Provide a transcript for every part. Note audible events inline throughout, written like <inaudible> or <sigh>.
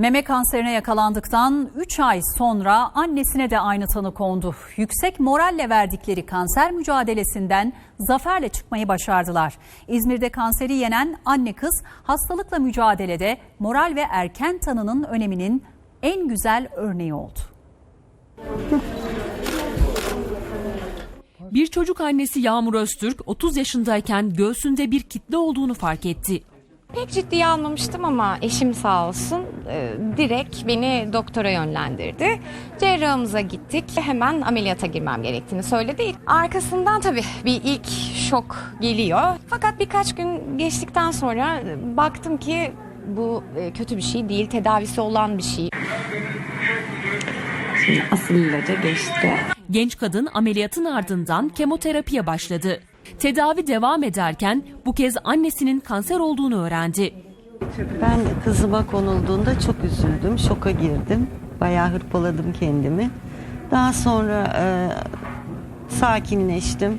Meme kanserine yakalandıktan 3 ay sonra annesine de aynı tanı kondu. Yüksek moralle verdikleri kanser mücadelesinden zaferle çıkmayı başardılar. İzmir'de kanseri yenen anne kız hastalıkla mücadelede moral ve erken tanının öneminin en güzel örneği oldu. Bir çocuk annesi Yağmur Öztürk 30 yaşındayken göğsünde bir kitle olduğunu fark etti. Pek ciddiye almamıştım ama eşim sağ olsun e, direkt beni doktora yönlendirdi. Cerrahımıza gittik. Hemen ameliyata girmem gerektiğini söyledi. Arkasından tabii bir ilk şok geliyor. Fakat birkaç gün geçtikten sonra baktım ki bu e, kötü bir şey değil, tedavisi olan bir şey. Şimdi asıl ilaca geçti. Genç kadın ameliyatın ardından kemoterapiye başladı. Tedavi devam ederken bu kez annesinin kanser olduğunu öğrendi. Ben kızıma konulduğunda çok üzüldüm, şoka girdim. Bayağı hırpaladım kendimi. Daha sonra e, sakinleştim.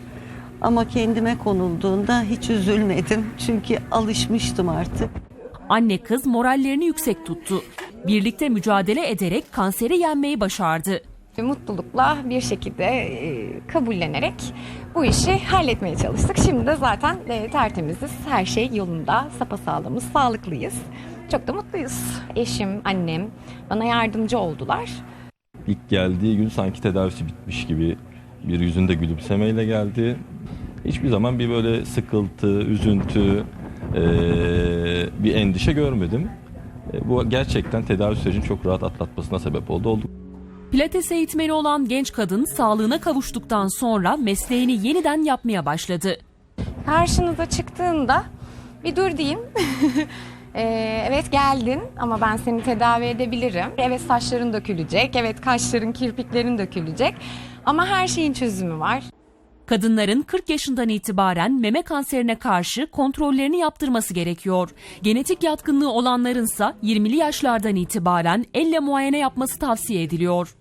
Ama kendime konulduğunda hiç üzülmedim. Çünkü alışmıştım artık. Anne kız morallerini yüksek tuttu. Birlikte mücadele ederek kanseri yenmeyi başardı. Ve mutlulukla bir şekilde e, kabullenerek bu işi halletmeye çalıştık. Şimdi de zaten e, tertemiziz. Her şey yolunda, sapasağlamız, sağlıklıyız. Çok da mutluyuz. Eşim, annem bana yardımcı oldular. İlk geldiği gün sanki tedavisi bitmiş gibi bir yüzünde gülümsemeyle geldi. Hiçbir zaman bir böyle sıkıntı, üzüntü, eee, bir endişe görmedim. E, Bu gerçekten tedavi sürecini çok rahat atlatmasına sebep oldu. Olduk Pilates eğitmeni olan genç kadın sağlığına kavuştuktan sonra mesleğini yeniden yapmaya başladı. Karşınıza çıktığında bir dur diyeyim. <laughs> Ee, evet geldin ama ben seni tedavi edebilirim. Evet saçların dökülecek, evet kaşların, kirpiklerin dökülecek. Ama her şeyin çözümü var. Kadınların 40 yaşından itibaren meme kanserine karşı kontrollerini yaptırması gerekiyor. Genetik yatkınlığı olanlarınsa 20'li yaşlardan itibaren elle muayene yapması tavsiye ediliyor.